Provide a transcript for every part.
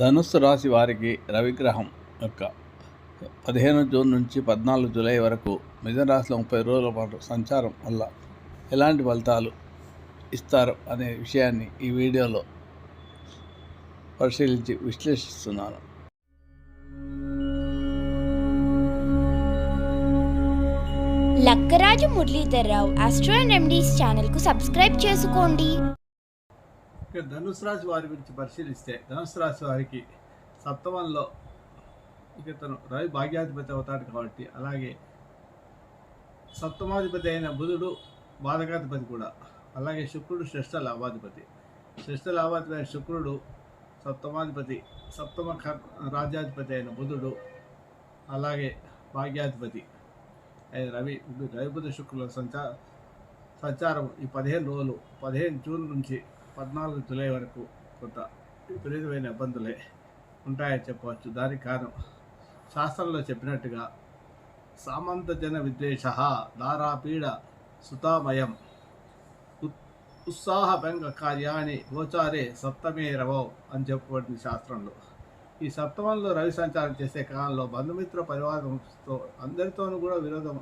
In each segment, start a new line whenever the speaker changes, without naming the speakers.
ధనుస్సు రాశి వారికి రవిగ్రహం యొక్క పదిహేను జూన్ నుంచి పద్నాలుగు జూలై వరకు మిథున రాశిలో ముప్పై రోజుల పాటు సంచారం వల్ల ఎలాంటి ఫలితాలు ఇస్తారు అనే విషయాన్ని ఈ వీడియోలో పరిశీలించి విశ్లేషిస్తున్నాను.
లక్కరాజు మురళీధర్రావు రావు అండ్ రెమెడీస్ ఛానల్కు సబ్స్క్రైబ్ చేసుకోండి.
ఇక ధనుసు రాశి వారి గురించి పరిశీలిస్తే ధనుసు రాశి వారికి సప్తమంలో ఇక తను రవి భాగ్యాధిపతి అవుతాడు కాబట్టి అలాగే సప్తమాధిపతి అయిన బుధుడు బాధకాధిపతి కూడా. అలాగే శుక్రుడు శ్రేష్ఠ లాభాధిపతి. శ్రేష్ఠ లాభాధిపతి అయిన శుక్రుడు సప్తమాధిపతి సప్తమ రాజ్యాధిపతి అయిన బుధుడు అలాగే భాగ్యాధిపతి అయిన రవి రవి బుధ శుక్రుల సంచ సంచారం ఈ పదిహేను రోజులు పదిహేను జూన్ నుంచి పద్నాలుగు జూలై వరకు కొంత విపరీతమైన ఇబ్బందులే ఉంటాయని చెప్పవచ్చు. దానికి కారణం శాస్త్రంలో చెప్పినట్టుగా సామంత జన విద్వేష దారాపీడ సుతామయం. ఉత్- కార్యాన్ని గోచారే సప్తమే రవో అని చెప్పబడింది శాస్త్రంలో. ఈ సప్తమంలో రవి సంచారం చేసే కాలంలో బంధుమిత్ర పరివారంతో అందరితోనూ కూడా విరోధం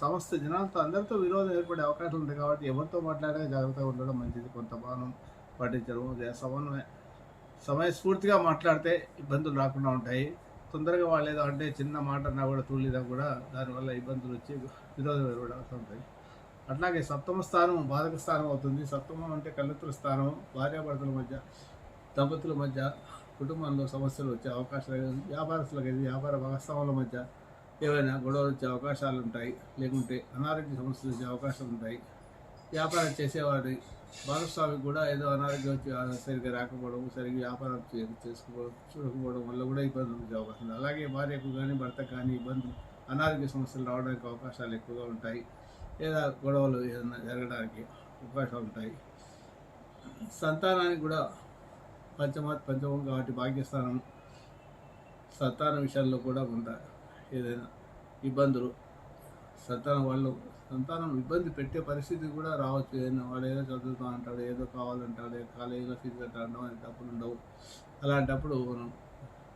సమస్త జనాలతో అందరితో విరోధం ఏర్పడే అవకాశం ఉంది కాబట్టి ఎవరితో మాట్లాడే జాగ్రత్తగా ఉండడం మంచిది. కొంత బాణం పాటించడం అదే సమన్వయ సమయస్ఫూర్తిగా మాట్లాడితే ఇబ్బందులు రాకుండా ఉంటాయి. తొందరగా వాళ్ళేదో అంటే చిన్న మాట అన్నా కూడా తూలిదా కూడా దానివల్ల ఇబ్బందులు వచ్చి విరోధం ఏర్పడాల్సి ఉంటాయి అట్లాగే సప్తమ స్థానం బాధక స్థానం అవుతుంది. సప్తమం అంటే కళ్ళెత్తుల స్థానం భార్యాభర్తల మధ్య దంపతుల మధ్య కుటుంబంలో సమస్యలు వచ్చే అవకాశాలు వ్యాపారస్తులకు వ్యాపార భాగస్వాముల మధ్య ఏవైనా గొడవలు వచ్చే అవకాశాలు ఉంటాయి లేకుంటే అనారోగ్య సమస్యలు వచ్చే అవకాశాలు ఉంటాయి వ్యాపారం చేసేవాడి భాగస్వామికి కూడా ఏదో అనారోగ్యం వచ్చి సరిగ్గా రాకపోవడం సరిగ్గా వ్యాపారం చేసుకోవడం చూడకపోవడం వల్ల కూడా ఇబ్బందులు వచ్చే అవకాశం అలాగే భార్యకు కానీ భర్తకు కానీ ఇబ్బందులు అనారోగ్య సమస్యలు రావడానికి అవకాశాలు ఎక్కువగా ఉంటాయి. లేదా గొడవలు ఏదైనా జరగడానికి అవకాశాలు ఉంటాయి. సంతానానికి కూడా పంచమ పంచమం కాబట్టి భాగ్యస్థానం సంతాన విషయాల్లో కూడా ఉంటాయి ఏదైనా ఇబ్బందులు సంతానం వాళ్ళు సంతానం ఇబ్బంది పెట్టే పరిస్థితి కూడా రావచ్చు. ఏదైనా వాడు ఏదో చదువుతా అంటాడు ఏదో కావాలంటాడు కాలేజీలో ఫీజు కట్టాడు అని డబ్బులు ఉండవు. అలాంటప్పుడు మనం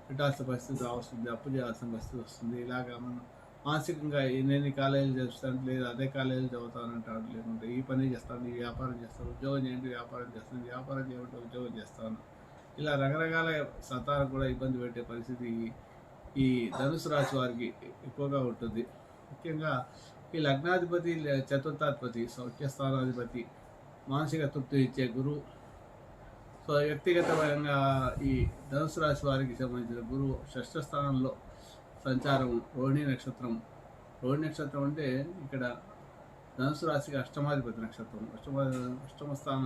పెట్టాల్సిన పరిస్థితి రావస్తుంది అప్పు చేయాల్సిన పరిస్థితి వస్తుంది. ఇలాగ మనం మానసికంగా నేను కాలేజీలు చేస్తాను లేదు అదే కాలేజీలు చదువుతానంటాడు లేకుంటే ఈ పని చేస్తాను ఈ వ్యాపారం చేస్తాను ఉద్యోగం చేయండి వ్యాపారం చేస్తాను వ్యాపారం చేయమంటే ఉద్యోగం చేస్తాను ఇలా రకరకాల సంతానం కూడా ఇబ్బంది పెట్టే పరిస్థితి ఈ- ధనుసు రాశి వారికి ఎక్కువగా ఉంటుంది. ముఖ్యంగా ఈ లగ్నాధిపతి చతుర్థాధిపతి సౌఖ్యస్థానాధిపతి మానసిక తృప్తి ఇచ్చే గురువు సో వ్యక్తిగతపరంగా ఈ ధనుసు రాశి వారికి సంబంధించిన గురువు షష్ఠ స్థానంలో సంచారం రోహిణి నక్షత్రం. రోహిణి నక్షత్రం అంటే ఇక్కడ ధనుసు రాశికి అష్టమాధిపతి నక్షత్రం. అష్టమ అష్టమ స్థాన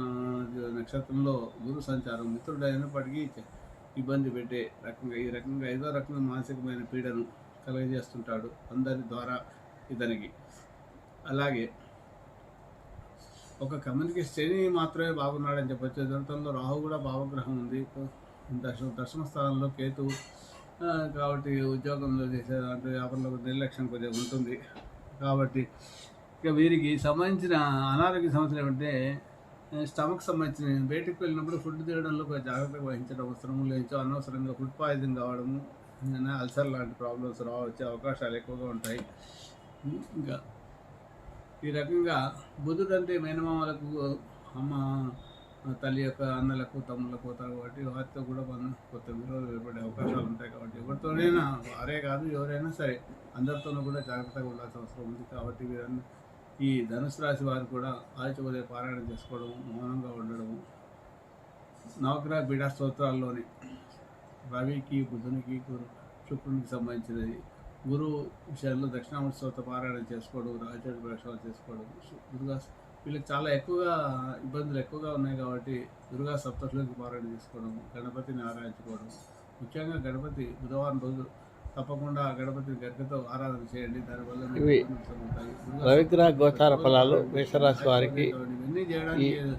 నక్షత్రంలో గురు సంచారం మిత్రుడు అయినప్పటికీ ఇబ్బంది పెట్టే రకంగా ఈ రకంగా ఏదో రకంగా మానసికమైన పీడను కలగజేస్తుంటాడు అందరి ద్వారా ఇతనికి. అలాగే ఒక కమ్యూనికి శని మాత్రమే బాగున్నాడని చెప్పొచ్చు. దంతంలో రాహు కూడా భావగ్రహం ఉంది. దర్శన దర్శన స్థానంలో కేతు కాబట్టి ఉద్యోగంలో చేసే దాంట్లో వ్యాపారంలో నిర్లక్ష్యం కొద్దిగా ఉంటుంది. కాబట్టి ఇక వీరికి సంబంధించిన అనారోగ్య సమస్యలు ఏమంటే స్టమక్ సంబంధించిన బయటకు వెళ్ళినప్పుడు ఫుడ్ తినడంలో జాగ్రత్తగా వహించడం అవసరం లేదు అనవసరంగా ఫుడ్ పాయిజన్ కావడము ఏదైనా అల్సర్ లాంటి ప్రాబ్లమ్స్ రావచ్చే అవకాశాలు ఎక్కువగా ఉంటాయి. ఇంకా ఈ రకంగా బుధుడు అంటే మేనమామలకు అమ్మ తల్లి యొక్క అన్నలకు తమ్ముళ్ళకు పోతారు కాబట్టి వారితో కూడా మనం కొత్త విలువలు ఏర్పడే అవకాశాలు ఉంటాయి కాబట్టి ఎవరితోనైనా వారే కాదు ఎవరైనా సరే అందరితోనూ కూడా జాగ్రత్తగా ఉండాల్సిన అవసరం ఉంది కాబట్టి వీరన్నీ ఈ ధనుసు రాశి వారు కూడా ఆదిత్య పారాయణ చేసుకోవడం మౌనంగా ఉండడము నవగ్రహ పీఠా స్తోత్రాల్లోని రవికి బుధునికి గురు శుక్రునికి సంబంధించినది. గురువు విషయాల్లో దక్షిణామూర్తి స్తోత్ర పారాయణ చేసుకోవడం రాజచంద్ర ప్రవేశాలు చేసుకోవడం దుర్గా వీళ్ళకి చాలా ఎక్కువగా ఇబ్బందులు ఎక్కువగా ఉన్నాయి కాబట్టి దుర్గా సప్తశులకి పారాయణ చేసుకోవడం గణపతిని ఆరాధించుకోవడం. ముఖ్యంగా గణపతి బుధవారం రోజు తప్పకుండా గణపతి గరికతో ఆరాధన చేయండి. దానివల్ల
రవిగ్రహ గోచార ఫలాలు మేషరాశి వారికి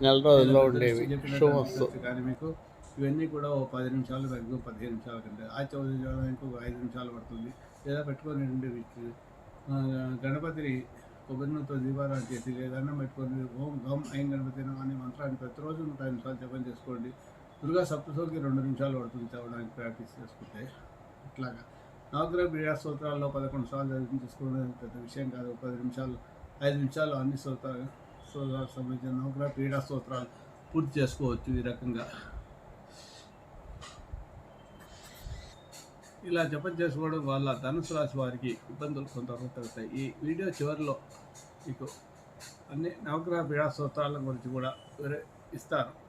నెల రోజుల్లో ఉండేవి.
కానీ మీకు ఇవన్నీ కూడా ఓ పది నిమిషాలు తగ్గు పదిహేను నిమిషాల కంటే. ఆ చౌదరి ఒక ఐదు నిమిషాలు పడుతుంది. లేదా పెట్టుకొని ఆ, గణపతిని కొబ్బరితో దీపారాధన చేసి లేదా అన్నం పెట్టుకొని ఓం గం ఐం గణపతి అనే మంత్రాన్ని ప్రతిరోజు నూట నిమిషాలు జపం చేసుకోండి. దుర్గా సప్తశోకి రెండు నిమిషాలు పడుతుంది చదవడానికి ప్రాక్టీస్ చేసుకుంటే. ఇట్లాగా. నవగ్రహ క్రీడా స్తోత్రాల్లో పదకొండు సార్లు చదివి చేసుకోవడం పెద్ద విషయం కాదు. పది నిమిషాలు ఐదు నిమిషాలు అన్ని స్తోత్రాలు స్తోత్రాలకు సంబంధించిన నవగ్రహ క్రీడా స్తోత్రాలు పూర్తి చేసుకోవచ్చు ఈ రకంగా. ఇలా జపం చేసుకోవడం వల్ల ధనుసు రాశి వారికి ఇబ్బందులు కొంతవరకు తగ్గుతాయి. ఈ వీడియో చివరిలో మీకు అన్ని నవగ్రహ పీడా స్తోత్రాల గురించి కూడా వివరి- ఇస్తాను.